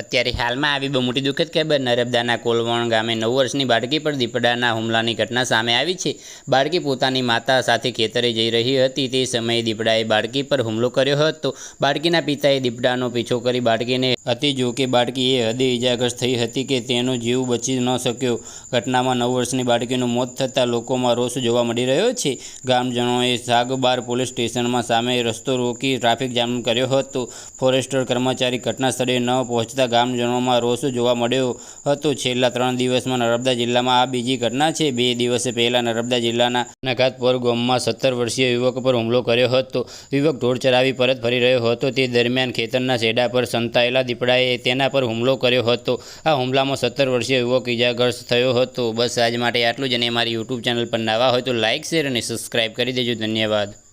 અત્યારે હાલમાં આવી બહુ મોટી દુઃખદ ખબર. નર્મદાના કોલવણ ગામે નવ વર્ષની બાળકી પર દીપડાના હુમલાની ઘટના સામે આવી છે. બાળકી પોતાની માતા સાથે ખેતરે જઈ રહી હતી. તે સમયે દીપડાએ બાળકી પર હુમલો કર્યો હતો. બાળકીના પિતાએ દીપડાનો પીછો કરી બાળકીને હતી જો કે બાળકી એ હદે ઇજાગ્રસ્ત થઈ હતી કે તેનો જીવ બચી ન શક્યો. ઘટનામાં નવ વર્ષની બાળકીનું મોત થતાં લોકોમાં રોષ જોવા મળી રહ્યો છે. ગામજનોએ સાગબાર પોલીસ સ્ટેશનમાં સામે રસ્તો રોકી ટ્રાફિક જામ કર્યો હતો. ફોરેસ્ટર કર્મચારી ઘટના સ્થળે ન પહોંચતા ગામજનોમાં રોષ જોવા મળ્યો હતો. છેલ્લા ત્રણ દિવસમાં નર્મદા જિલ્લામાં આ બીજી ઘટના છે. બે દિવસે પહેલા નર્મદા જિલ્લાના નઘાતપોર ગામમાં સત્તર વર્ષીય યુવક પર હુમલો કર્યો હતો. યુવક ઢોર ચરાવી પરત ફરી રહ્યો હતો. તે દરમિયાન ખેતરના શેડા પર સંતાયેલા દીપડાએ તેના પર હુમલો કર્યો હતો. આ હુમલામાં સત્તર વર્ષીય યુવક ઇજાગ્રસ્ત થયો હતો. બસ આજ માટે આટલું જ અને મારી યુટ્યુબ ચેનલ પર નવા હોય તો લાઇક શેર અને સબસ્ક્રાઇબ કરી દેજો. ધન્યવાદ.